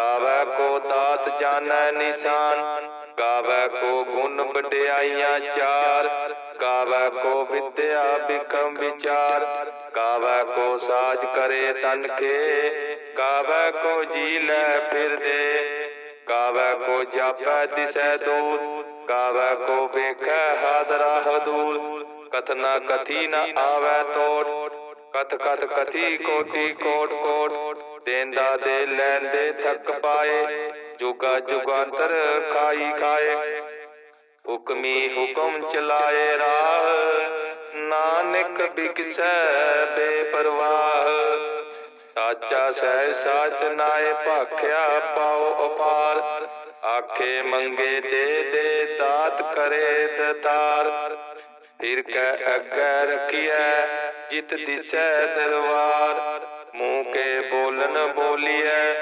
ਕਾਵੈ ਕੋ ਦਾਤ ਜਾਣੈ ਨਿਸ਼ਾਨ ਕਾਵੈ ਕੋ ਗੁਣ ਵਡਿਆਈਆਂ ਚਾਰ ਕਾਵੈ ਕੋ ਵਿਦਿਆ ਬਿਕਮ ਵਿਚਾਰ ਕਾਵੈ ਕੋ ਸਾਜ ਕਰੇ ਤਨ ਕੇ ਕਾਵੈ ਕੋ ਜੀ ਲੈ ਫਿਰਦੇ ਕਾਵੈ ਕੋ ਜਾਪੈ ਦਿਸੈ ਦੂਰ ਕਾਵੈ ਕੋ ਵੇਖੈ ਹਾਦਰਾ ਹਦੂਰ ਕਥਨਾ ਕਥੀ ਨ ਆਵੈ ਤੋੜ, ਕਥ ਕਥ ਕਥੀ ਕੋਟੀ ਕੋਟ ਕੋਟ। ਦੇਂਦਾ ਦੇ ਲੈਂਦੇ ਥੱਕ ਪਾਏ, ਜੁਗਾ ਜੁਗਾਂਤਰ ਖਾਈ ਖਾਏ। ਹੁਕਮੀ ਹੁਕਮ ਚਲਾਏ ਰਾਹ, ਨਾਨਕ ਬਿਕਸੈ ਬੇਪਰਵਾਹ। ਸਾਚਾ ਸਹਿ ਸਾਚ ਨਾਏ ਭਾਖਿਆ ਪਾਉ ਅਪਾਰ। ਆਖੇ ਮੰਗੇ ਦੇ ਦੇ ਦਾਤ ਕਰੇ ਦਤਾਰ। ਫਿਰ ਕੈ ਅੱਗੇ ਰਖੀਐ, ਜਿਤ ਦਿਸੈ ਦਰਬਾਰ। ਮੂੰਹ ਕੇ ਬੋਲਨ ਬੋਲੀਐ,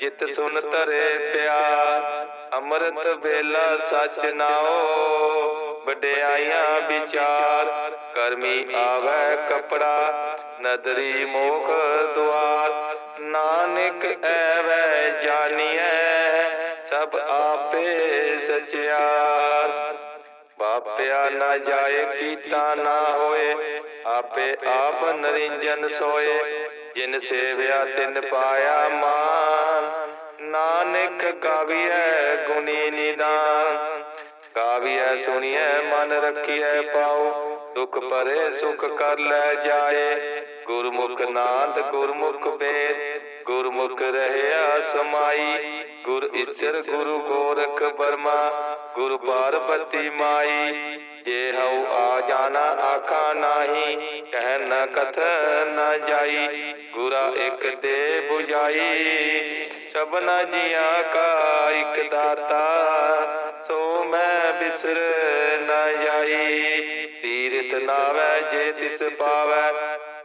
ਜਿਤ ਸੁਨ ਤਰੇ ਪਿਆਰ। ਅੰਮ੍ਰਿਤ ਵੇਲਾ ਸਚ ਨਾਓ ਵਡਿਆਈਆਂ ਵਿਚਾਰ। ਕਰਮੀ ਆਵੈ ਕਪੜਾ, ਨਦਰੀ ਮੋਖ ਦੁਆਰ। ਨਾਨਕ ਐਵੈ ਜਾਣੀਐ ਸਭ ਆਪੇ ਸਚਿਆਰ। ਬਾਪਿਆ ਨਾ ਜਾਏ ਕੀਤਾ ਨਾ ਹੋਏ, ਆਪੇ ਆਪ ਨਰਿੰਜਨ ਸੋਏ। ਜਿਨ ਸੇਵਿਆ ਤਿਨ ਪਾਇਆ ਮਾਨ। ਨਾਨਕ ਗਾਵੀਐ ਗੁਣੀ ਨਿਦਾਨ। ਗਾਵੀਐ ਸੁਣੀਐ ਮਨ ਰੱਖੀਐ ਪਾਉ। ਦੁਖ ਪਰੇ ਸੁਖ ਕਰ ਲੈ ਜਾਏ। ਗੁਰਮੁਖ ਨਾਦ ਗੁਰਮੁਖ ਵੇਦ। ਗੁਰਮੁਖ ਰਹਿਆ ਸਮਾਈ, ਗੁਰ ਈਸ਼ਰ, ਗੁਰੂ ਗੋਰਖ ਬਰਮਾ, ਗੁਰ ਪਾਰਬਤੀ ਮਾਈ। ਜੇ ਹਉ ਆ ਜਾਣਾ ਆਖਾ ਨਾਹੀ, ਕਹਿ ਨ ਕਥ ਨ ਜਾਈ, ਗੁਰਾ ਇੱਕ ਤੇ 부ਜਾਈ ਸਭਨਾ ਜੀਆਂ ਕਾ ਇੱਕ ਦਾਤਾ, ਸੋ ਮੈਂ ਬਿਸਰ ਨ ਜਾਈ। ਤੀਰਥ ਨਾਵੈ ਜੇ ਤਿਸ ਪਾਵੈ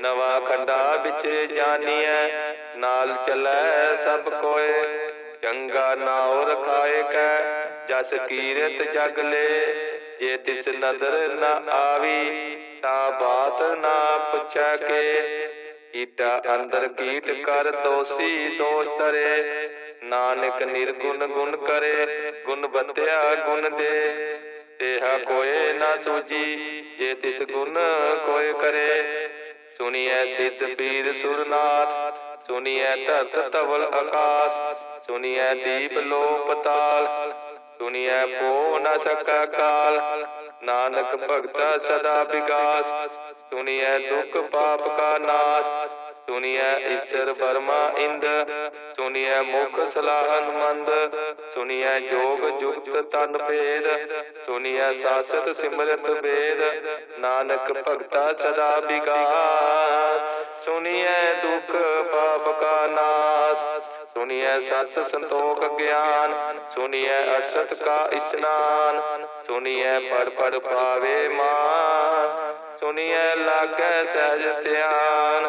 ਨਵਾਂ ਖੰਡਾ ਵਿੱਚ ਜਾਣੀਐ ਨਾਲ ਚੱਲੈ ਸਭ ਕੋਏ ਚੰਗਾ ਨਾਉ ਰਖਾਏ ਕੈ ਜਸ ਕੀਰਤ ਜਗ ਲੈ। ਜੇ ਤਿਸ ਨਦਰ ਨ ਆਵੀ, ਤਾਂ ਬਾਤ ਨਾ ਪੁੱਛੈ ਕੇ। ਕੀਟਾ ਅੰਦਰ ਕੀਟ ਕਰ ਦੋਸੀ ਦੋਸ਼ ਤਰੇ ਨਾਨਕ ਨਿਰਗੁਣ ਗੁਣ ਕਰੇ, ਗੁਣ ਬਤਿਆ ਗੁਣ ਦੇ। ਤੇਹਾ ਕੋਏ ਨਾ ਸੂਜੀ, ਜੇ ਤਿਸ ਗੁਣ ਕੋਏ ਕਰੇ। ਸੁਣੀਐ ਸਿੱਧ ਪੀਰ ਸੁਰਨਾਥ, ਸੁਣੀਐ ਧਰਤ ਤਵਲ ਆਕਾਸ, ਸੁਣੀਐ ਦੀਪ ਲੋ ਪਤਾਲ ਸੁਣੀਐ ਪੋ ਨ ਸਕਾ ਕਾਲ। ਨਾਨਕ ਭਗਤਾ ਸਦਾ ਵਿਗਾਸ, ਸੁਣੀਐ ਦੁਖ ਪਾਪ ਕਾ ਨਾਸ ਸੁਨੀਐ ਈਸ਼ਰ ਬਰਮਾ ਇੰਦ ਸੁਨੀਐ ਮੁਖ ਸਲਾਹਨ ਮੰਦ ਸੁਨੀਐ ਜੋਗ ਜੁਗਤ ਤਨ ਭੇਦ ਸੁਨੀਐ ਸਾਸਤ ਸਿਮਰਤ ਵੇਦ, ਨਾਨਕ ਭਗਤਾ ਸਦਾ ਵਿਗਾਸ। ਸੁਨੀਐ ਦੁਖ ਪਾਪ ਕਾ ਨਾਸ ਸੁਨੀਐ ਸਤ ਸੰਤੋਖ ਗਿਆਨ ਸੁਨੀਐ ਅਸਤ ਕਾ ਇਸਨਾਨ ਸੁਨੀਐ ਪੜ ਪੜ ਪਾਵੇ ਮਾਨ ਸੁਨੀਐ ਲਾਗੈ ਸਹਿਜ ਧਿਆਨ।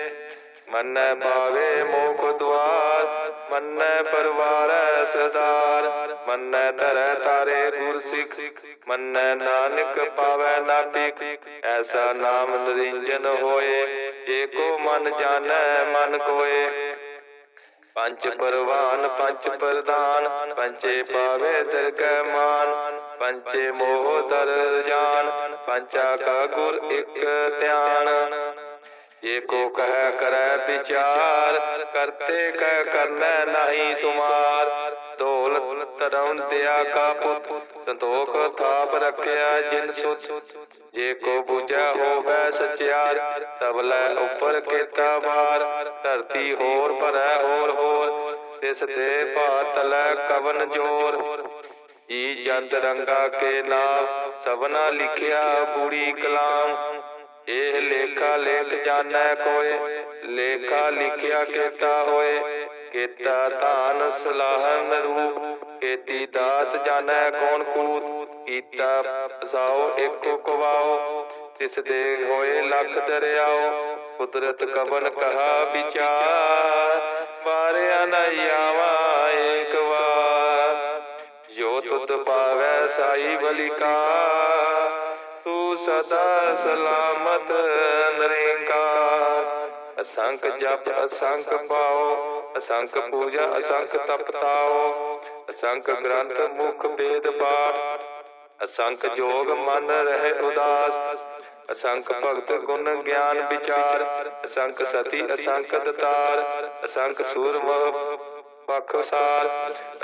ਮੰਨੈ ਪਾਵੇ ਮੋਖ ਦੁਆਰ, ਮੰਨੈ ਪਰਵਾਰੈ ਸਦਾਰ ਮੰਨੈ ਧਰੈ ਤਾਰੇ ਗੁਰ ਸਿੱਖ ਮੰਨੈ ਨਾਨਕ ਪਾਵੈ ਨਾਪਿਕ ਐਸਾ ਨਾਮ ਨਰਿੰਜਨ ਹੋਏ, ਜੇ ਕੋ ਮਨ ਜਾਣੈ, ਮਨ ਕੋਏ। ਪੰਜ ਪਰਵਾਨ, ਪੰਜ ਪ੍ਰਦਾਨ ਪੰਚੇ ਪਾਵੇ ਦਰਗਹਿ ਮਾਨ ਪੰਚੇ ਮੋਹ ਦਰ ਜਾਨ ਪੰਚਾ ਕਾ ਗੁਰ ਇਕ ਧਿਆਨ। ਜੇ ਕੋ ਕਹਿ ਕਰੈ ਵਿਚਾਰ, ਕਰਤੇ ਕਹਿ ਕਰਨਾ ਨਹੀਂ ਸੁਮਾਰ। ਢੋਲ ਤਰਉੰਦਿਆ ਕਾ ਪੁੱਤ, ਸੰਤੋਖ ਥਾਪ ਰੱਖਿਆ ਜਿਨ ਸੁਤ। ਜੇ ਕੋ ਬੁਝੈ ਹੋਵੇ ਸਚਿਆਰ ਤਬਲੇ ਉੱਪਰ ਕੀਤਾ ਵਾਰ ਧਰਤੀ ਹੋਰ ਭਰੈ ਹੋਰ ਹੋਰ, ਤਿਸ ਦੇ ਭਾਤਲੈ ਕਵਨ ਜੋਰ। ਜੀ ਜੰਤ ਰੰਗਾ ਕੇ ਨਾਮ, ਸਭਨਾ ਲਿਖਿਆ ਪੂਰੀ ਕਲਾਮ। ਇਹ ਲੇਖਾ ਲੇਖ ਜਾਣੈ ਕੋਏ, ਲੇਖਾ ਲਿਖਿਆ ਕੀਤਾ ਹੋਏ। ਕੀਤਾ ਧਾਨ ਸਲਾਹਨ ਰੂਪ, ਕੀਤੀ ਦਾਤ ਜਾਣੈ ਕੌਣ ਕੂਤ। ਕੀਤਾ ਸਾਓ ਏਕੋ ਕਵਾਓ। ਤਿਸ ਦੇ ਹੋਏ ਲੱਖ ਦਰਿਆਓ, ਕੁਦਰਤ ਕਬਨ ਕਹਾ ਵਿਚਾਰ। ਵਾਰਿਆ ਨ ਆਵਾ ਏਕ ਵਾਰ। ਜੋ ਤੁਧ ਪਾਵੈ ਸਾਈ ਬਲਿਕਾ ਤੂੰ ਸਦਾ ਸਲਾਮਤ ਨਿਰੰਕਾਰ ਅਸੰਖ ਜਪ ਅਸੰਖ ਪਾਓ ਅਸੰਖ ਪੂਜਾ ਅਸੰਖ ਤਪ ਤਾਓ ਅਸੰਖ ਗ੍ਰੰਥ ਮੁਖ ਵੇਦ ਪਾਠ ਅਸੰਖ ਜੋਗ ਮਨ ਰਹਿ ਉਦਾਸ ਅਸੰਖ ਭਗਤ ਗੁਣ ਗਿਆਨ ਵਿਚਾਰ ਅਸੰਖ ਸਤੀ ਅਸੰਖ ਦਤਾਰ ਅਸੰਖ ਸੂਰ ਮਹ ਪਖਸਾਰ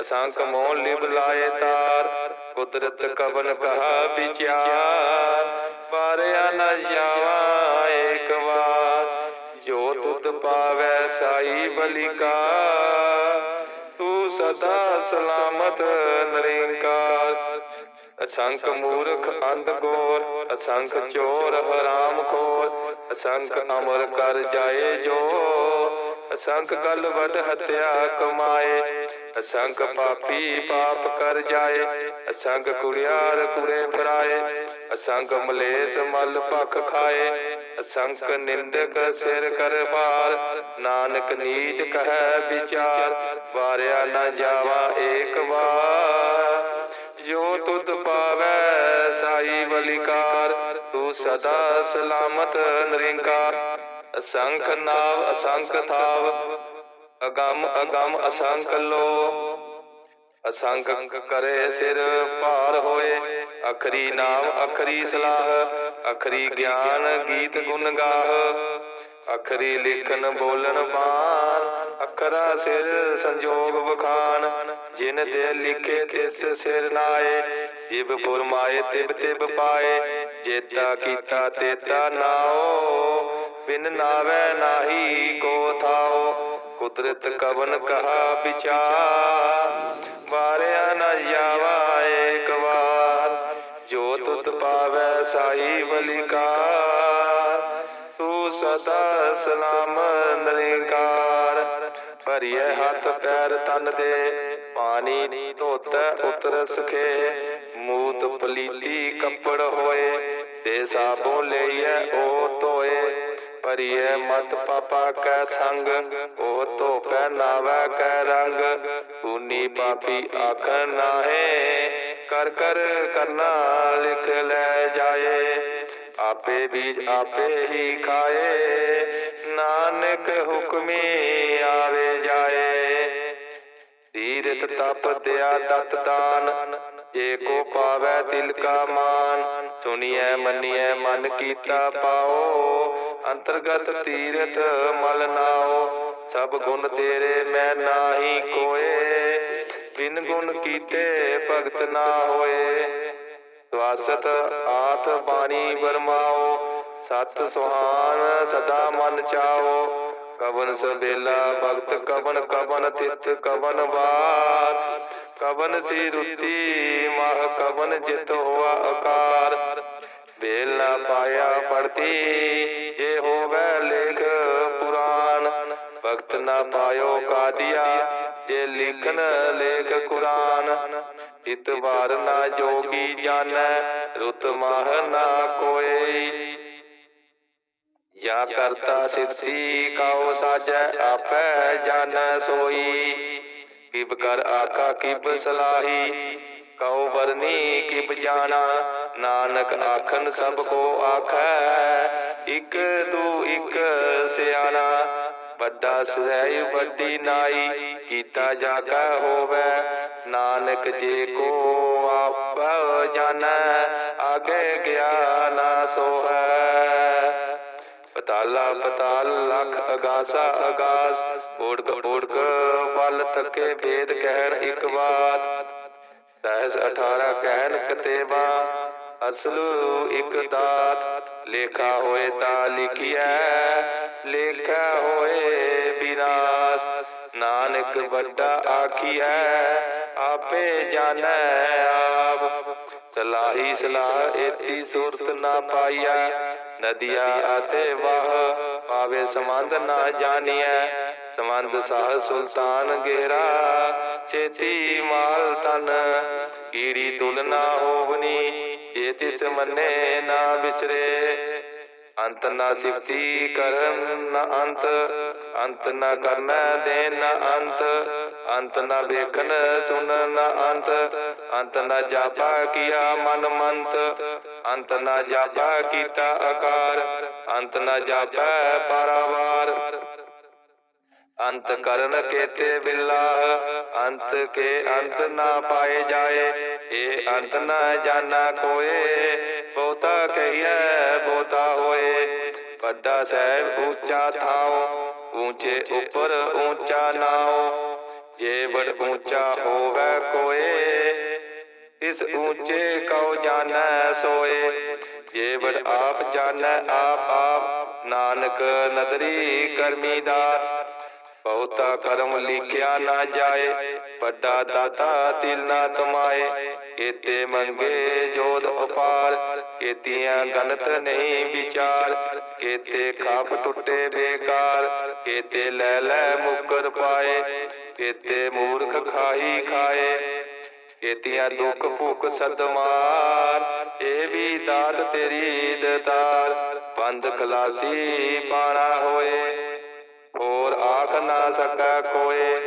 ਅਸੰਖ ਮੋਹ ਲਿਵ ਲਾਏ ਤਾਰ ਕੁਦਰਤ ਕਵਨ ਕਹਾ ਵਿਚਾਰ ਪਾਰਿਆ ਨ ਜਾਵਾ ਏਕ ਵਾਰ। ਜੋ ਤੁਧ ਪਾਵੈ ਸਾਈ ਬਲਿਕਾ, ਤੂੰ ਸਦਾ ਸਲਾਮਤ ਨਿਰੰਕਾਰ। ਅਸੰਖ ਮੂਰਖ ਅੰਧ ਗੋਰ, ਅਸੰਖ ਚੋਰ ਹਰਾਮ ਖੋਰ। ਅਸੰਖ ਅਮਰ ਕਰ ਜਾਏ ਜੋ ਅਸੰਖ ਗਲ ਵਡ ਹਤਿਆ ਕਮਾਏ। ਅਸੰਖ ਪਾਪੀ ਪਾਪ ਕਰ ਜਾਏ। ਅਸੰਗ ਕੁੜਿਆਰ ਕੁੜੇ ਫਰਾਏ ਅਸੰਖ ਮਲੇਸ ਮਲ ਭਖ ਖਾਏ ਅਸੰਖ ਨਿੰਦਕ ਸਿਰ ਕਰ ਭਾਰ, ਨਾਨਕ ਨੀਚ ਕਹੈ ਵਿਚਾਰ, ਵਾਰਿਆ ਨਾ ਜਾਵਾ ਏਕ ਵਾਰ। ਜੋ ਤੁਧ ਪਾਵੈ ਸਾਈ ਬਲਿਕਾਰ ਤੂੰ ਸਦਾ ਸਲਾਮਤ ਨਿਰੰਕਾਰ। ਅਸੰਖ ਨਾਵ ਅਸੰਖ ਥਾਵ, ਅਗੰਮ ਅਗੰਮ ਅਸੰਖ ਲੋ ਅਸੰਖ ਕਰੇ ਸਿਰ ਭਾਰ ਹੋਏ। ਅਖਰੀ ਨਾਮ ਅਖਰੀ ਸਲਾਹ। ਅਖਰੀ ਗਿਆਨ ਗੀਤ ਗੁਣ ਗਾਹ। ਅਖਰੀ ਲਿਖਨ ਬੋਲਨ ਬਾਣ ਅਖਰਾ ਸਿਰ ਸੰਜੋਗ ਵਖਾਨ। ਜਿਨ ਦੇ ਲਿਖੇ ਤਿਸ ਸਿਰ ਨਾਏ। ਜਿਬ ਫੁਰਮਾਏ ਤਿਬ ਤਿਬ ਪਾਏ। ਜੇਤਾ ਕੀਤਾ ਤੇਤਾ ਨਾਓ। ਬਿਨ ਨਾਵੇ ਨਾਹੀ ਕੋ ਥਾਓ। ਕੁਦਰਤ ਕਵਨ ਕਹਾ ਵਿਚਾਰ, ਵਾਰਿਆ ਨ ਜਾਵਾ ਏਕ ਵਾਰ। ਜੋ ਤੁਤ ਪਾਵੈ ਸਾਈ ਬਲਿਕਾਰ ਤੂੰ ਸਦਾ ਸਲਾਮ ਨਿਰੰਕਾਰ। ਭਰੀਏ ਹੱਥ ਪੈਰ ਤਨ ਦੇ, ਪਾਣੀ ਧੋਤੈ ਉਤਰ ਸਖੇ। ਮੂਤ ਪਲੀਤੀ ਕੱਪੜ ਹੋਏ, ਤੇ ਸਾਬੋ ਲਈਐ ਓ ਭਰੀਏ ਮਤ ਪਾਪਾ ਕੈ ਸੰਗ ਉਹ ਧੋਪੈ ਨਾਵੈ ਕੈ ਰੰਗ। ਪੂਨੀ ਪਾਪੀ ਆਖਣ ਨਾਹੇ, ਕਰ ਕਰ ਕਰਨਾ ਲਿਖ ਲੈ ਜਾਏ। ਆਪੇ ਬੀਜ ਆਪੇ ਹੀ ਖਾਏ, ਨਾਨਕ ਹੁਕਮੀ ਆਵੇ ਜਾਏ। ਤੀਰਥ ਤਪ ਦਿਆ ਦਤ ਦਾਨ, ਜੇ ਕੋ ਪਾਵੈ ਦਿਲ ਕਾ ਮਾਨ। ਸੁਣੀਐ ਮੰਨੀਐ ਮਨ ਕੀਤਾ ਪਾਓ ਅੰਤਰਗਤ ਤੀਰਥ ਮਲ ਨਾਓ, ਸਭ ਗੁਣ ਤੇਰੇ ਮੈਂ ਨਾਹੀ ਕੋਏ, ਬਿਨ ਗੁਣ ਕੀਤੇ ਭਗਤ ਨਾ ਹੋਏ। ਸਵਾਸਤ ਆਤ ਬਾਣੀ ਵਰਮਾਓ, ਸਤ ਸੁਹਾਨ ਸਦਾ ਮਨ ਚਾਓ। ਕਵਨ ਸਬੇਲਾ ਭਗਤ, ਕਵਨ ਕਵਨ ਤਿਤ, ਕਵਨ ਬਾਤ ਕਵਨ ਸੀ ਰੁੱਤੀ, ਮਹ ਕਵਨ ਜਿਤ ਹੋਆ ਆਕਾਰ ਵੇਲ ਨਾ ਪਾਇਆ ਪੜਤੀ ਜੇ ਹੋਵੇ ਲੇਖ ਪੁਰਾਨ ਭਗਤ ਨਾ ਪਾਇਓ ਕਾਦੀਆ, ਜੇ ਲਿਖਨ ਲੇਖ ਕੁਰਾਨ। ਇਤਵਾਰ ਨਾ ਜੋਗੀ ਜਾਣੈ, ਰੁਤ ਮਾਹ ਨਾ ਕੋਈ। ਜਾਂ ਕਰਤਾ ਸਿੱਧੀ ਕਾਉ ਸਾਜੈ, ਆਪੈ ਜਾਣੈ ਸੋਈ। ਕਿਬ ਕਰ ਆਕਾ, ਕਿਬ ਸਲਾਹੀ, ਕਉ ਵਰਨੀ, ਕਿਬ ਜਾਣਾ। ਨਾਨਕ ਆਖਨ ਸਭ ਕੋ ਆਖੈ, ਇਕ ਦੂ ਇਕ ਸਿਆਣਾ, ਵੱਡਾ ਸਹਿ ਵੱਡੀ ਨਾਈ, ਕੀਤਾ ਜਾਗਾ ਹੋਵੇ, ਨਾਨਕ ਜੇ ਕੋ ਆਪ ਜਾਣੈ, ਆਗੇ ਗਿਆ ਸੋਹੈ। ਪਤਾਲਾ ਪਤਾਲ ਲਖ ਅਗਾਸਾ ਅਗਾਸ ਓੜਕ ਓੜਕ ਬਲ ਤੱਕੇ ਵੇਦ ਕਹਿਣ ਇੱਕ ਬਾਤ ਸਹਿਸ 18 ਕਹਿਣ ਕਤੇਵਾ ਅਸਲੂ ਇੱਕ ਦਾਤ, ਲੇਖਾ ਹੋਏ ਤਾਂ ਲਿਖਿਆ ਲੇਖਾ ਹੋਏ ਬਿਨਾਸ਼ ਨਾਨਕ ਵੱਡਾ ਆਖੀਐ ਆਪੇ ਜਾਣੈ ਆਪ। ਸਲਾਹੀ ਸਲਾਹ ਏਤੀ ਸੂਰਤ ਨਾ ਪਾਈਆ। ਨਦੀਆ ਅਤੇ ਵਾਹ ਪਾਵੇ ਸੰਬੰਧ ਨਾ ਜਾਣੀਐ। ਸੰਬੰਧ ਸਾਹ ਸੁਲਤਾਨ ਗੇਰਾ, ਛੇਤੀ ਮਾਲ ਤਨ ਕੀੜੀ ਤੁਲਨਾ ਹੋਵਨੀ ਜੇ ਤਿਸ ਮੰਨੇ ਨਾ ਵਿਸਰੇ ਅੰਤ ਨਾ ਸਿਫਤੀ ਕਰਨ ਨਾ ਅੰਤ ਅੰਤ ਨਾ ਕਰਨ ਦੇ ਨਾ ਅੰਤ ਅੰਤ ਨਾ ਵੇਖਨ ਸੁਣਨ ਨ ਅੰਤ ਅੰਤ ਨਾ ਜਾਪਾ ਕੀਆ ਮਨ ਮੰਤ, ਅੰਤ ਨਾ ਜਾਪਾ ਕੀਤਾ ਆਕਾਰ, ਅੰਤ ਨਾ ਜਾਪੈ ਪਰਵਾਰ। ਅੰਤ ਕਰਨ ਕੇਤੇ ਬਿਲਾ, ਅੰਤ ਕੇ ਅੰਤ ਨਾ ਪਾਏ ਜਾਏ ਇਹ ਅੰਤ ਨਾ ਜਾਣਾ ਕੋਏ, ਬਹੁਤਾ ਕਹੀਐ, ਬਹੁਤਾ ਹੋਏ। ਵੱਡਾ ਸਾਹਿਬ ਉੱਚਾ ਥਾਉ ਉੱਚੇ ਉੱਪਰ ਉੱਚਾ ਨਾਉ ਜੇ ਬੜ ਉੱਚਾ ਹੋਵੇ ਕੋਏ, ਇਸ ਉੱਚੇ ਕਉ ਜਾਣੈ ਸੋਏ। ਜੇ ਬੜ ਆਪ ਜਾਣੈ ਆਪ ਆਪ, ਨਾਨਕ ਨਦਰੀ ਕਰਮੀਦਾਰ ਬਹੁਤਾ ਕਰਮ ਲਿਖਿਆ ਨਾ ਜਾਏ, ਵੱਡਾ ਦਾਤਾ ਦਿਲ ਨਾ ਤਮਾਏ ਕੀਤੇ ਮੰਗੇ ਜੋਦ ਉਪਾਰ, ਕੀਤੀਆਂ ਗਨਤ ਨਹੀਂ ਵਿਚਾਰ, ਕੀਤੇ ਖਾਪ ਟੁੱਟੇ ਬੇਕਾਰ, ਕੀਤੇ ਲੈ ਲੈ ਮੁਕਰ ਪਾਏ, ਕੀਤੇ ਮੂਰਖ ਖਾਈ ਖਾਏ, ਕੀਤੀਆਂ ਦੁੱਖ ਭੁੱਖ ਸਦਮਾਰ, ਇਹ ਵੀ ਦਾਤ ਤੇਰੀ ਦਤਾਰ, ਬੰਦ ਖਲਾਸੀ ਪਾਣਾ ਹੋਏ, ਹੋਰ ਆਖ ਨਾ ਸਕਾ ਕੋਏ,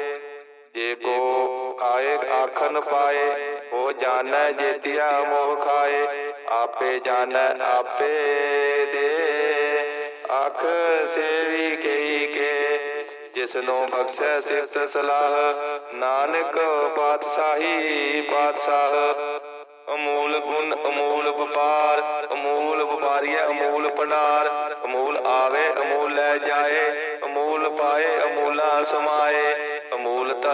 ਜੇ ਕੋ ਆਏ ਆਖਨ ਪਾਏ ਉਹ ਜਾਣੈ ਜੇਤਿਆ ਮੋਹ ਖਾਏ ਆਪੇ ਜਾਣੈ ਆਪੇ ਦੇ। ਆਖ ਸੇਵੀ ਕਈ ਕੇ ਜਿਸ ਨੂੰ ਬਖਸ਼ੈ ਸਿਫਤ ਸਲਾਹ ਨਾਨਕ ਪਾਤਸ਼ਾਹੀ ਪਾਤਸ਼ਾਹ ਅਮੂਲ ਗੁਣ ਅਮੂਲ ਵਪਾਰ ਅਮੂਲ ਵਪਾਰੀਆ ਅਮੂਲ ਪਨਾਰ ਅਮੂਲ ਆਵੇ ਅਮੂਲ ਲੈ ਜਾਏ ਅਮੂਲ ਪਾਏ ਅਮੂਲਾ ਸਮਾਏ।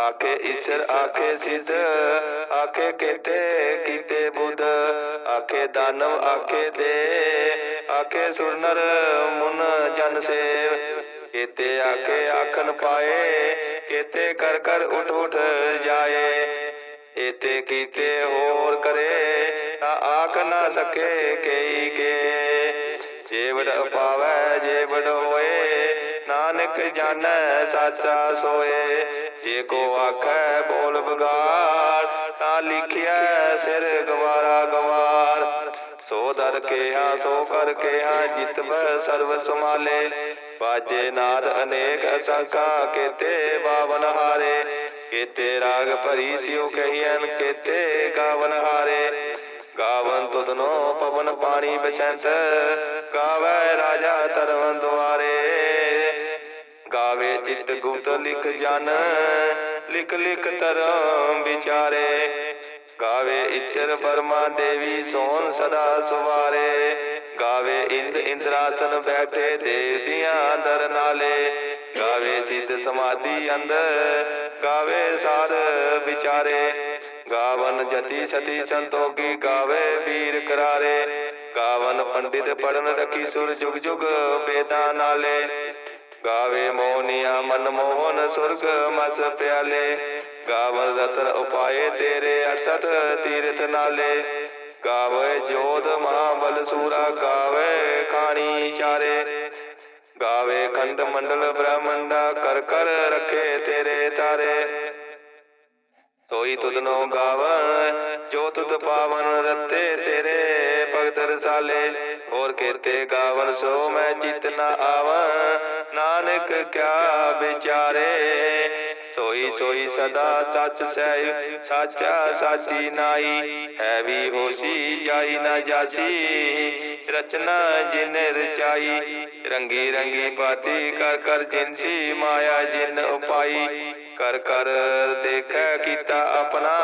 ਆਖੇ ਈਸ਼ਰ ਆਖੇ ਸਿੱਧ ਆਖੇ ਕੀਤੇ ਕੀਤੇ ਬੁੱਧ ਆਖੇ ਦਾਨਵ ਆਖੇ ਦੇ ਆਖੇ ਸੁਰਨਰ ਮੁਨ ਜਨ ਸੇਵ। ਕੀਤੇ ਆਖੇ ਆਖਨ ਪਾਏ ਕੀਤੇ ਕਰ ਕਰ ਉਠ ਉਠ ਜਾਏ। ਇਤੇ ਕੀਤੇ ਹੋਰ ਕਰੇ ਤਾਂ ਆਖ ਨਾ ਸਕੇ ਕਈ ਕੇ। ਜੀਵੜ ਪਾਵੈ ਜੀਵੜ ਹੋਏ। ਨਾਨਕ ਜਾਣੈ ਸਾਚਾ ਸੋਏ। ਜੇ ਕੋ ਆਖੈ ਬੋਲ ਬਗਾੜ, ਤਾਂ ਲਿਖਿਆ ਸਿਰ ਗਵਾਰਾ ਗਵਾਰ। ਸੋ ਦਰ ਕੇ ਸੋ ਕਰ ਕੇ ਹਾਂ ਜਿਤਵ ਸਮਾਲੇ ਬਾਜੇ ਨਾਦ ਅਨੇਕ ਅਸੰਖਾ, ਕੀਤੇ ਬਾਵਨ ਹਾਰੇ। ਕੀਤੇ ਰਾਗ ਭਰੀ ਸਿਉ ਕਹੀਐਨ, ਕੀਤੇ ਗਾਵਨ ਹਾਰੇ। ਗਾਵਨ ਤੁਧਨੋ ਪਵਨ ਪਾਣੀ ਬਸੰਤ, ਗਾਵੇ ਰਾਜਾ ਤਰਵਨ ਦੁਆਰੇ। ਗਾਵੇ ਚਿਤ ਗੁਪਤ ਲਿਖ ਜਨ, ਲਿਖ ਲਿਖ ਧਰਮ ਵਿਚਾਰੇ। ਗਾਵੇ ਈਸ਼ਰ ਬਰਮਾ ਦੇਵੀ ਸੋਨ ਸਦਾ ਸੁਵਾਰੇ। ਗਾਵੇ ਇੰਦ ਇੰਦਰਾਸਨ ਬੈਠੇ ਦੇਵ ਦੀਆਂ ਦਰ ਨਾਲੇ। ਗਾਵੇ ਸਿੱਧ ਸਮਾਧੀ ਅੰਦਰ, ਗਾਵੇ ਸਾਰ ਵਿਚਾਰੇ। ਗਾਵਨ ਜਤੀ ਸਤੀ ਸੰਤੋਗੀ ਗਾਵੇ ਵੀਰ ਕਰਾਰੇ। ਗਾਵਨ ਪੰਡਿਤ ਪੜਨ ਰਖੀ ਸੁਰ ਜੁਗ ਜੁਗ ਵੇਦਾਂ ਨਾਲੇ। ਗਾਵੇ ਮੋਹਨੀਆ ਮਨ ਮੋਹਨ ਸੁਰਗ ਮਸ ਪਿਆਲੇ। ਗਾਵਨ ਰਤਨ ਉਪਾਏ ਤੇਰੇ 68 ਤੀਰਥ ਨਾਲੇ। ਗਾਵੇ ਜੋਧ ਮਹਾਬਲ ਸੂਰਾ ਗਾਵੇ ਖਾਣੀ ਚਾਰੇ। ਗਾਵੇ ਖੰਡ ਮੰਡਲ ਬ੍ਰਹਮੰਡਾ ਕਰ ਕਰ ਰੱਖੇ ਤੇਰੇ ਤਾਰੇ। ਸੋਈ ਤੁਧਨੋ ਗਾਵਨ ਜੋ ਤੁਧ ਪਾਵਨ ਰਤੇ ਤੇਰੇ ਭਗਤ ਰਸਾਲੇ। ਹੋਰ ਕੇਤੇ ਗਾਵਨ ਸੋ ਮੈਂ ਚਿਤ ਨ ਆਵਨ ਨਾਨਕ ਕਿਆ ਵਿਚਾਰੇ। ਸੋਈ ਸੋਈ ਸਦਾ ਸੱਚ ਸਹਿ ਸਾਚਾ ਸਾਚੀ ਨਾਈ ਹੈ ਵੀ ਹੋਸੀ ਜਾਈ ਨਾ ਜਾਸੀ। ਰਚਨਾ ਜਿਨ ਰਚਾਈ, ਰੰਗੀ ਰੰਗੀ ਬਾਤੀ ਕਰ ਕਰ ਜਿਨਸੀ ਮਾਇਆ ਜਿਨ ਉਪਾਈ। ਕਰ ਕਰ ਦੇਖੈ ਕੀਤਾ ਆਪਣਾ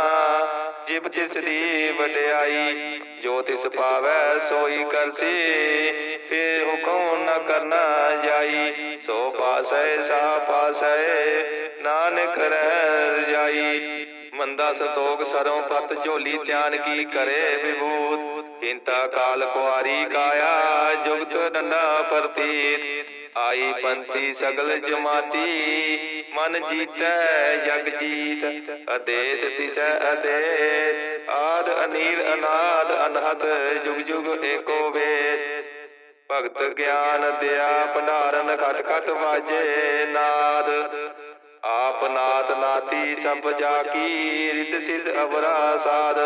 ਜਿਬ ਜਿਸ ਦੀ ਵਡਿਆਈ, ਜੋ ਤਿਸ ਪਾਵੈ ਸੋਈ ਕਰਸੀ ਫੇ ਹੁਕਮ ਨ ਕਰਨਾ ਜਾਈ। ਸੋ ਪਾਸੈ, ਸਾ ਪਾਸੈ, ਨਾਨਕ ਰਹਿ ਜਾਈ। ਮੰਦਾ ਸੰਤੋਖ ਸਰੋਂ ਪਤ ਝੋਲੀ ਧਿਆਨ ਕੀ ਕਰੇ ਵਿਭੂਤ। ਕਿੰਤਾ ਕਾਲ ਕੁਆਰੀ ਕਾਇਆ, ਜੁਗਤ ਨੰਨਾ ਪ੍ਰਤੀਤ। ਆਈ ਪੰਤੀ ਸਗਲ ਜਮਾਤੀ, ਮਨ ਜੀਤੈ, ਜਗ ਜੀਤ, ਆਦੇਸ਼ ਤਿਸੈ ਆਦੇਸ਼। ਆਦ ਅਨੀਲ ਅਨਾਦ ਅਨਹਤ ਜੁਗ ਜੁਗ ਏਕੋ ਵੇਸ। ਭਗਤ ਗਿਆਨ ਦਿਆ, ਭੰਡਾਰਨ ਖਟ ਖਟ ਵਾਜੇ, ਨਾਦ। ਆਪ ਨਾਥ ਨਾਤੀ ਸਭ ਜਾ ਕੀ ਰਿਤ ਸਿਧ ਅਵਰਾ ਸਾਧ।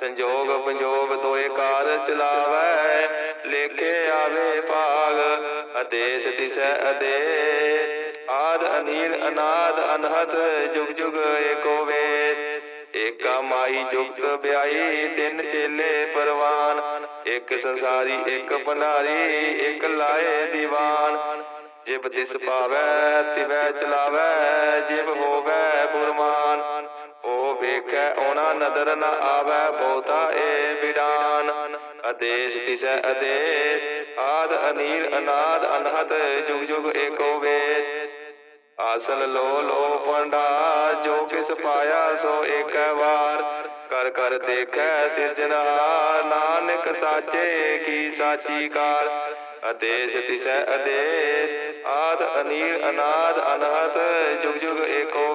ਸੰਜੋਗ ਪੰਜੋਗ ਦੋਏ ਕਾਰ ਚਲਾਵੈ, ਲੇਖੇ ਆਵੇ ਭਾਗ, ਆਦੇਸ਼ ਦਿਸੈ ਅਦੇ। ਆਦ ਅਨੀਲ ਅਨਾਦ ਅਨਹਦ, ਜੁਗ ਜੁਗ ਏਕੋ ਵੇਸ ਏਕਾ ਮਾਈ ਜੁਗਤ ਬਿਆਈ, ਤਿੰਨ ਚੇਲੇ ਪਰਵਾਨ। ਇੱਕ ਸੰਸਾਰੀ, ਇੱਕ ਭੰਡਾਰੀ, ਇੱਕ ਲਾਏ ਦੀਵਾਨ। ਜਿਬ ਦਿਸ਼ ਪਾਵੈ, ਤਿਵੈ ਚਲਾਵੈ ਨਦਰ ਨ ਆਵੈ ਬਹੁਤਾ ਏ ਵਿਡਾਨ। ਆਦੇਸ਼ ਤਿਸੈ ਆਦੇਸ਼, ਆਦ ਅਨੀਲ ਅਨਾਦ ਅਨਹਦ ਜੁਗ ਜੁਗ ਏਕੋ ਵੇਸ। ਆਸਨ ਲੋ ਲੋ ਪੰਡਾ ਜੋ ਕਿਸ ਪਾਇਆ ਸੋ ਏਕ ਵਾਰ। ਕਰ ਕਰ ਦੇਖੈ ਸਿਰਜਣਾ ਨਾਨਕ ਸਾਚੇ ਕੀ ਸਾਚੀ ਕਾਰ। ਆਦੇਸ਼ ਤਿਸੈ ਆਦੇਸ਼, ਆਦ ਅਨੀਲ ਅਨਾਦ ਅਨਹਤ ਜੁਗ ਜੁਗ ਏਕੋ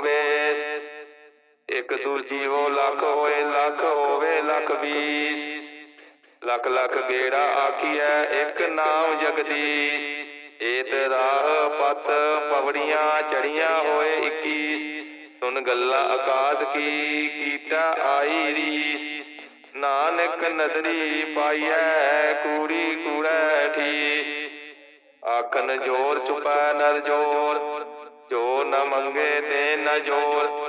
ਇਕ ਦੂਜੀਵੋ ਲੱਖ ਹੋਏ ਲੱਖ ਹੋਵੇ ਲੱਖ ਵੀਸ ਲੱਖ ਲੱਖ ਗੇੜਾ ਆਖੀਐ ਇੱਕ ਨਾਮ ਜਗਦੀਸ਼। ਏਤ ਰਾਹ ਪਤ ਪਵੜੀਆਂ ਚੜੀਆਂ ਹੋਏ 21 ਸੁਨ ਗੱਲਾਂ ਆਕਾਸ਼ ਕੀ ਕੀਤਾ ਆਈ ਰੀਸ। ਨਾਨਕ ਨਦਰੀ ਪਾਈਐ ਕੂੜੀ ਕੂੜੈ ਠੀਸ। ਆਖਨ ਜੋਰ ਚੁਪੈ ਨਰ ਜੋਰ। ਜੋ ਨ ਮੰਗੇ ਤੇ ਨ ਜੋਰ।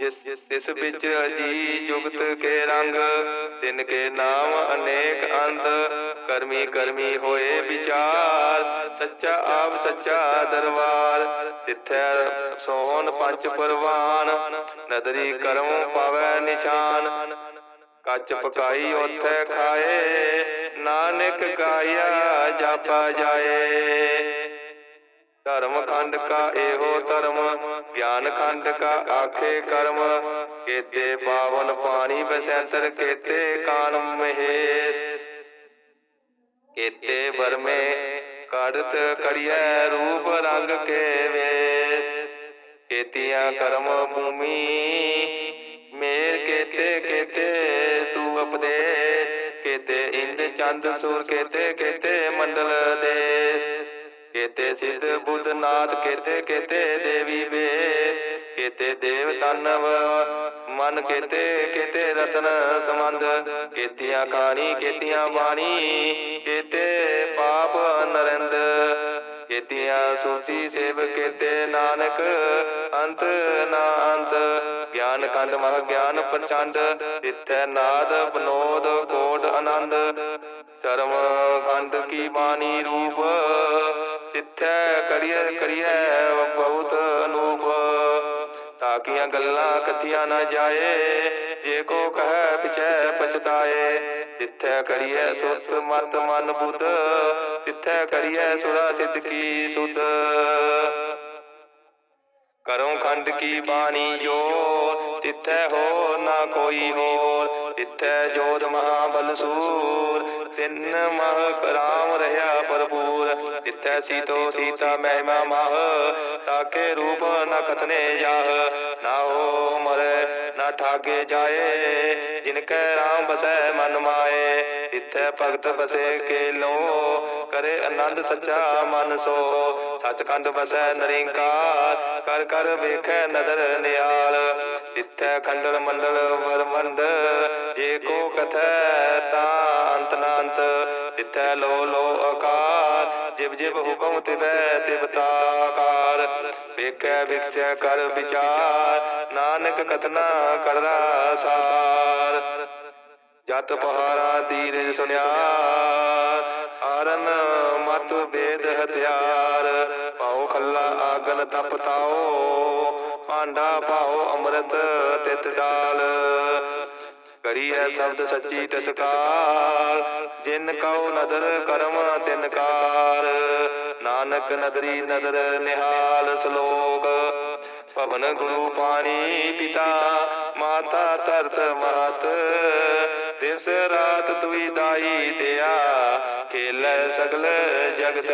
ਜਿਸ ਤਿਸ ਵਿੱਚ ਅਜੀ ਜੁਗਤ ਕੇ ਰੰਗ ਤਿਨ ਕੇ ਨਾਮ ਅਨੇਕ ਅੰਧ ਕਰਮੀ ਕਰਮੀ ਹੋਏ ਵਿਚਾਰ ਸੱਚਾ ਆਪ ਸੱਚਾ ਦਰਬਾਰ ਤਿੱਥੈ ਸੋਹਣ ਪੰਜ ਪਰਵਾਨ ਨਦਰੀ ਕਰਮ ਪਾਵੈ ਨਿਸ਼ਾਨ। ਕੱਚ ਪਕਾਈ ਉਥੇ ਖਾਏ ਨਾਨਕ ਗਾਇਆ ਜਾਪਾ ਜਾਏ। ਧਰਮ ਖੰਡ ਕਾ ਇਹੋ ਧਰਮ, ਗਿਆਨ ਖੰਡ ਕਾ ਆਖੇ ਕਰਮ। ਕੇਤੇ ਪਾਵਨ ਪਾਣੀ ਬਸੰਤਰ ਕੇਤੇ ਕਾਨ ਮਹੇਸ਼। ਕੇਤੇ ਵਰਮੇ ਕੜਤ ਕੜੀਐ ਰੂਪ ਰੰਗ ਕੇ ਵੇਸ਼। ਕੇਤੀਆਂ ਕਰਮ ਭੂਮੀ ਮੇਰ ਕੇਤੇ ਕੇਤੇ ਤੂੰ ਉਪਦੇਸ਼। ਕੇਤੇ ਇੰਦ ਚੰਦ ਸੂਰ, ਕੇਤੇ ਕੇਤੇ ਮੰਡਲ ਦੇਸ। ਕੇਤੇ ਸਿੱਧ ਬੁੱਧ ਨਾਥ ਕੇਤੇ ਕੇਤੇ ਦੇਵੀ ਵੇ ਕੇਤੇ ਦੇਵ ਦਾਨਵ, ਮਨ ਕੇਤੇ ਕੇਤੇ ਰਤਨ ਸਮੰਦ ਕੇਤੀਆਂ ਕਾਣੀ ਕੇਤੀਆਂ ਬਾਣੀ, ਕੇਤੇ ਪਾਪ ਨਰਿੰਦ, ਕੇਤੀਆਂ ਸੂਚੀ ਸੇਵ, ਕੇਤੇ ਨਾਨਕ, ਅੰਤ ਨਾ ਅੰਤ ਗਿਆਨ ਖੰਡ ਮਹ ਗਿਆਨ ਪ੍ਰਚੰਡ, ਤਿੱਥੈ ਨਾਦ ਬਨੋਦ ਕੋਟ ਆਨੰਦ ਸ਼ਰਮ ਖੰਡ ਕੀ ਬਾਣੀ ਰੂਪ ਤਿੱਥੈ ਕਰੀਐ ਕਰੀਐ, ਬਹੁਤ ਅਨੂਪ। ਤਾਕੀਆਂ ਗੱਲਾਂ ਕਥੀਆਂ ਨਾ ਜਾਏ, ਜੇ ਕੋ ਕਹੈ, ਪਿਛੈ ਪਛਤਾਏ। ਤਿੱਥੈ ਕਰੀਐ ਸੁਰਤ ਮਤ ਮਨ ਬੁੱਧ। ਤਿੱਥੈ ਕਰੀਐ, ਸੁਰਾ ਸਿੱਧ ਕੀ ਸੁਧ। ਕਰੋ ਖੰਡ ਕੀ ਬਾਣੀ ਜੋ ਤਿੱਥੈ ਹੋ ਨਾ ਕੋਈ ਹੋਰ। ਤਿੱਥੈ ਜੋਤ ਮਹਾਬਲ ਸੂਰ। ਤਿੰਨ ਮਹ ਕਰਾਮ ਰਹਾ ਭਰਪੂਰ। ਤਿੱਥੈ ਸੀਤੋ ਸੀਤਾ ਮਹਿਮਾ ਮਹ, ਤਾਕੇ ਰੂਪ ਨ ਕਥਨੇ ਜਾਹ। ਨਾ ਹੋ ਮਰੇ, ਨਾ ਠਾਗੇ ਜਾਏ, ਜਿਨ ਕੈ ਰਾਮ ਬਸੈ ਮਨ ਮਾਏ। ਤਿੱਥੈ ਭਗਤ ਬਸੇ ਕੇ ਲੋ ਕਰੇ ਆਨੰਦ ਸੱਚਾ ਮਨ ਸੋ। ਸਚਖੰਡ ਬਸੈ ਨਰਿੰਕਾਰ, ਕਰ ਕਰ ਵੇਖੈ ਨਦਰ ਨਿਆਲ ਤਿੱਥੈ ਖੰਡਲ ਮੰਡਲ ਵਰਮੰਡ ਕਥੈ ਤਾ ਅੰਤ ਨਾ ਲੋ ਲੋ ਆਕਾਰ। ਜਿਵ ਜਿਵ ਹੁਕਮ ਤਿਵੈ ਤਿਵ ਤਾਕਾਰ। ਵੇਖੈ ਵਿਖਸੈ ਕਰ ਵਿਚਾਰ, ਨਾਨਕ ਕਥਨਾ ਕਰਦਾ ਸਾਰ। ਜਤ ਪਹਾਰਾ ਧੀਰਜ ਸੁਨਿਆ ਆਰਨ ਮਤ ਵੇਦ ਹਥਿਆਰ। ਪਾਉ ਖੱਲਾ ਆਗਨ ਤਪਤਾਓ ਭਾਂਡਾ ਪਾਉ ਅੰਮ੍ਰਿਤ ਤਿਤ ਡਾਲ। ਕਰੀਐ ਸ਼ਬਦ ਸੱਚੀ ਤਸਕਾਰ। ਜਿਨ ਕਉ ਨਦਰ ਕਰਮ ਤਿਨ ਕਾਰ। ਨਾਨਕ ਨਦਰੀ ਨਦਰ ਨਿਹਾਲ ਸ਼ਲੋਕ। ਭਵਨ ਗੁਰੂ ਪਾਣੀ ਪਿਤਾ। ਮਾਤਾ ਤਰਤ ਮਾਤ ਦਿਵਸ ਰਾਤ ਦੁਈ ਦਾਈ ਦਿਆ। ਖੇਲੇ ਸਗਲ ਜਗਤ।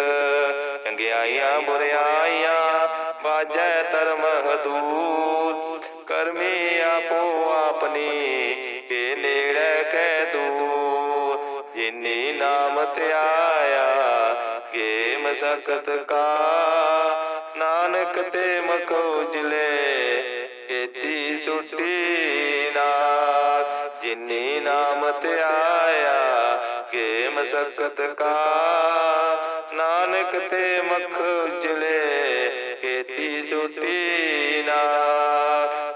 ਚੰਗਿਆਈਆਂ ਬੁਰਿਆਈਆਂ ਬਾਜੈ ਧਰਮ ਹਦੂਰ ਕਰਮੀ ਆਪੋ ਆਪਣੀ। ਕੇ ਨੇੜੇ ਕੈ ਦੂਰ ਜਿਨੀ ਨਾਮ ਧਿਆਇਆ ਕੇ ਮਸਕਤ ਕਾ। ਨਾਨਕ ਤੇ ਮਖੋ ਉਜਲੇ ਕੀਤੀ ਸੁਟੀ ਨਾਥ ਜਿਨੀ ਨਾਮ ਧਿਆਇਆ ਕੇ ਮਸਕਤ ਕਾ। ਨਾਨਕ ਤੇ ਮਖ ਉਜਲੇ ਕੀਤੀ ਸੁਟੀ ਨਾਥ